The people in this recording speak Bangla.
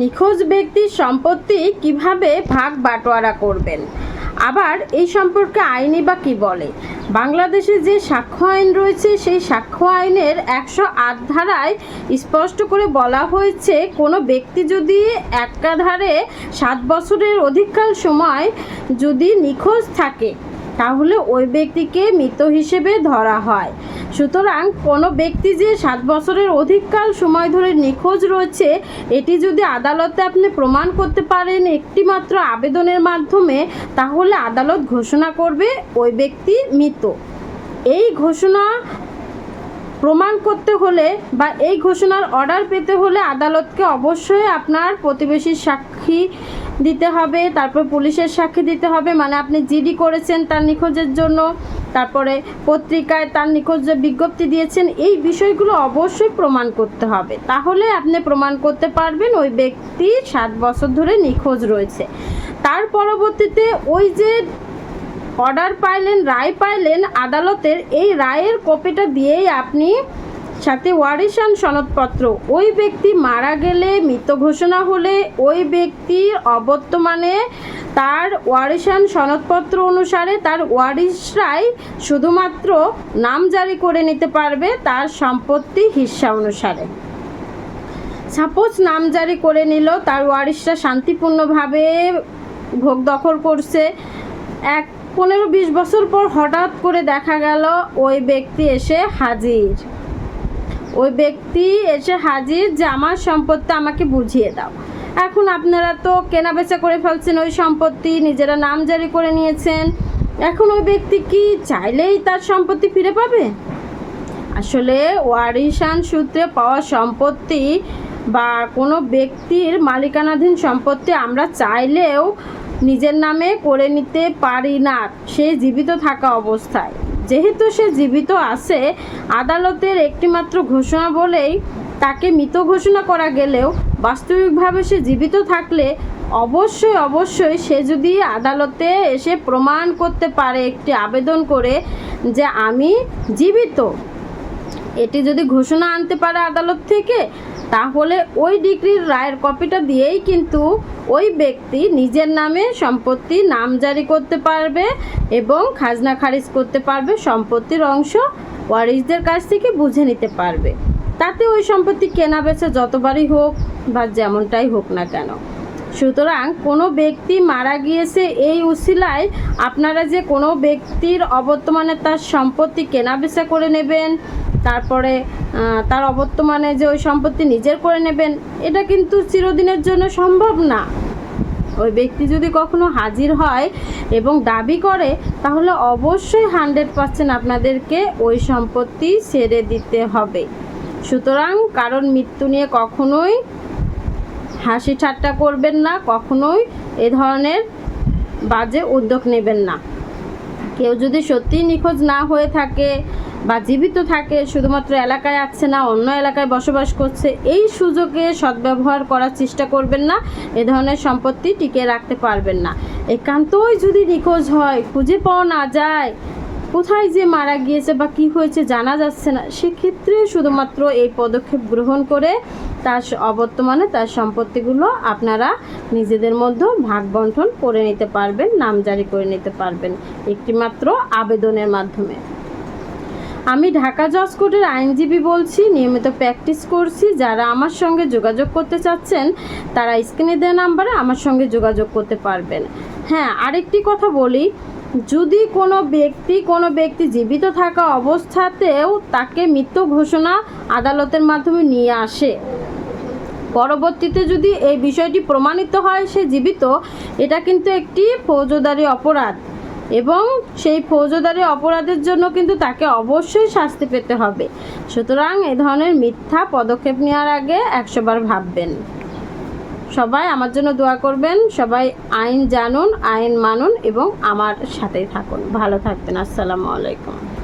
নিখোঁজ ব্যক্তির সম্পত্তি কীভাবে ভাগ বাটোয়ারা করবেন? আবার এই সম্পর্কে আইনি বা কি বলে? বাংলাদেশে যে সাক্ষ্য আইন রয়েছে, সেই সাক্ষ্য আইনের একশো আট ধারায় স্পষ্ট করে বলা হয়েছে, কোনো ব্যক্তি যদি একাধারে সাত বছরের অধিককাল সময় যদি নিখোঁজ থাকে তাহলে ওই ব্যক্তিকে মৃত হিসেবে ধরা হয়। সুতরাং কোনো ব্যক্তি যে সাত বছরের অধিককাল সময় ধরে নিখোঁজ রয়েছে, এটি যদি আদালতে আপনি প্রমাণ করতে পারেন একটিমাত্র আবেদনের মাধ্যমে, তাহলে আদালত ঘোষণা করবে ওই ব্যক্তি মৃত। এই ঘোষণা প্রমাণ করতে হলে বা এই ঘোষণার অর্ডার পেতে হলে আদালতকে অবশ্যই আপনার প্রতিবেশীর সাক্ষী দিতে হবে, তারপর পুলিশের সাক্ষী দিতে হবে মানে আপনি জিডি করেছেন তার নিখোঁজের জন্য, তারপরে পত্রিকায় তার নিখোঁজ বিজ্ঞপ্তি দিয়েছেন, এই বিষয়গুলো অবশ্যই প্রমাণ করতে হবে। তাহলে আপনি প্রমাণ করতে পারবেন ওই ব্যক্তি সাত বছর ধরে নিখোঁজ রয়েছে। তার পরবর্তীতে ওই যে অর্ডার পাইলেন, রায় পাইলেন আদালতের, এই রায়ের কপিটা দিয়েই আপনি সাথে ওয়ারিশান সনদপত্র। ওই ব্যক্তি মারা গেলে মৃত ঘোষণা হলে ওই ব্যক্তির অবর্তমানে তার ওয়ারিশান সনদপত্র অনুসারে তার ওয়ারিশরাই শুধুমাত্র নাম জারি করে নিতে পারবে তার সম্পত্তি হিস্সা অনুসারে। সাপোজ নাম জারি করে নিল, তার ওয়ারিশরা শান্তিপূর্ণভাবে ভোগ দখল করছে। এক পনেরো বিশ বছর পর হঠাৎ করে দেখা গেল, ওই ব্যক্তি এসে হাজির। ওই ব্যক্তি এসে হাজির যে আমার সম্পত্তি আমাকে বুঝিয়ে দাও। এখন আপনারা তো কেনাবেচা করে ফেলছেন ওই সম্পত্তি, নিজেরা নাম জারি করে নিয়েছেন। এখন ওই ব্যক্তি কি চাইলেই তার সম্পত্তি ফিরে পাবে? আসলে ওয়ারিশান সূত্রে পাওয়া সম্পত্তি বা কোনো ব্যক্তির মালিকানাধীন সম্পত্তি আমরা চাইলেও নিজের নামে করে নিতে পারি না। সে জীবিত থাকা অবস্থায়। যেহেতু সে জীবিত আছে, আদালতের একটিমাত্র ঘোষণা বলেই তাকে মৃত ঘোষণা করা গেলেও বাস্তবিকভাবে সে জীবিত থাকলে অবশ্যই অবশ্যই সে যদি আদালতে এসে প্রমাণ করতে পারে, একটি আবেদন করে যে আমি জীবিত। এটি যদি ঘোষণা আনতে পারে আদালত থেকে তাহলে ওই ডিগ্রির রায়ের কপিটা দিয়েই কিন্তু ওই ব্যক্তি নিজের নামে সম্পত্তি নাম জারি করতে পারবে এবং খাজনা খারিজ করতে পারবে, সম্পত্তির অংশ ওয়ারিসদের কাছ থেকে বুঝে নিতে পারবে। তাতে ওই সম্পত্তি কেনা বেচা যতবারই হোক বা যেমনটাই হোক না কেন। সুতরাং কোনো ব্যক্তি মারা গিয়েছে এই উশিলায় আপনারা যে কোনো ব্যক্তির অবর্তমানে তার সম্পত্তি কেনাবেচা করে নেবেন তারপরে তার অবর্তমানে যে ওই সম্পত্তি নিজের করে নেবেন, এটা কিন্তু চিরদিনের জন্য সম্ভব না। ওই ব্যক্তি যদি কখনো হাজির হয় এবং দাবি করে, তাহলে অবশ্যই হান্ড্রেড পার্সেন্ট আপনাদেরকে ওই সম্পত্তি ছেড়ে দিতে হবে। সুতরাং কারণ মৃত্যু নিয়ে কখনোই হাসি ঠাট্টা করবেন না, কখনোই এ ধরনের বাজে উদ্যোগ নেবেন না। কেউ যদি সত্যিই নিখোঁজ না হয়ে থাকে বা জীবিত থাকে, শুধুমাত্র এলাকায় আছে না, অন্য এলাকায় বসবাস করছে, এই সুযোগে সদ্ব্যবহার করার চেষ্টা করবেন না, এ ধরনের সম্পত্তি টিকিয়ে রাখতে পারবেন না। একান্তই যদি নিখোঁজ হয়, খুঁজে পাওয়া না যায়, কোথায় যে মারা গিয়েছে বা কি হয়েছে জানা যাচ্ছে না, সেক্ষেত্রে শুধুমাত্র এই পদক্ষেপ গ্রহণ করে তার অবর্তমানে তার সম্পত্তিগুলো আপনারা নিজেদের মধ্যে ভাগ বন্টন করে নিতে পারবেন, নাম জারি করে নিতে পারবেন, একটিমাত্র আবেদনের মাধ্যমে। আমি ঢাকা জজ কোর্টের আইনজীবী বলছি, নিয়মিত প্র্যাকটিস করছি। যারা আমার সঙ্গে যোগাযোগ করতে চাচ্ছেন, তারা স্ক্রিনে দেওয়া নাম্বারে আমার সঙ্গে যোগাযোগ করতে পারবেন। হ্যাঁ আরেকটি কথা বলি, যদি কোনো ব্যক্তি কোনো ব্যক্তি জীবিত থাকা অবস্থাতেও তাকে মৃত্যু ঘোষণা আদালতের মাধ্যমে নিয়ে আসে, পরবর্তীতে যদি এই বিষয়টি প্রমাণিত হয় সে জীবিত, এটা কিন্তু একটি ফৌজদারি অপরাধ। এবং সেই ফৌজদারি অপরাধের জন্য কিন্তু তাকে অবশ্যই শাস্তি পেতে হবে। সুতরাং এ ধরনের মিথ্যা পদক্ষেপ নেওয়ার আগে একশোবার ভাববেন। সবাই আমার জন্য দোয়া করবেন, সবাই আইন জানুন, আইন মানুন এবং আমার সাথেই থাকুন। ভালো থাকবেন, আসসালামু আলাইকুম।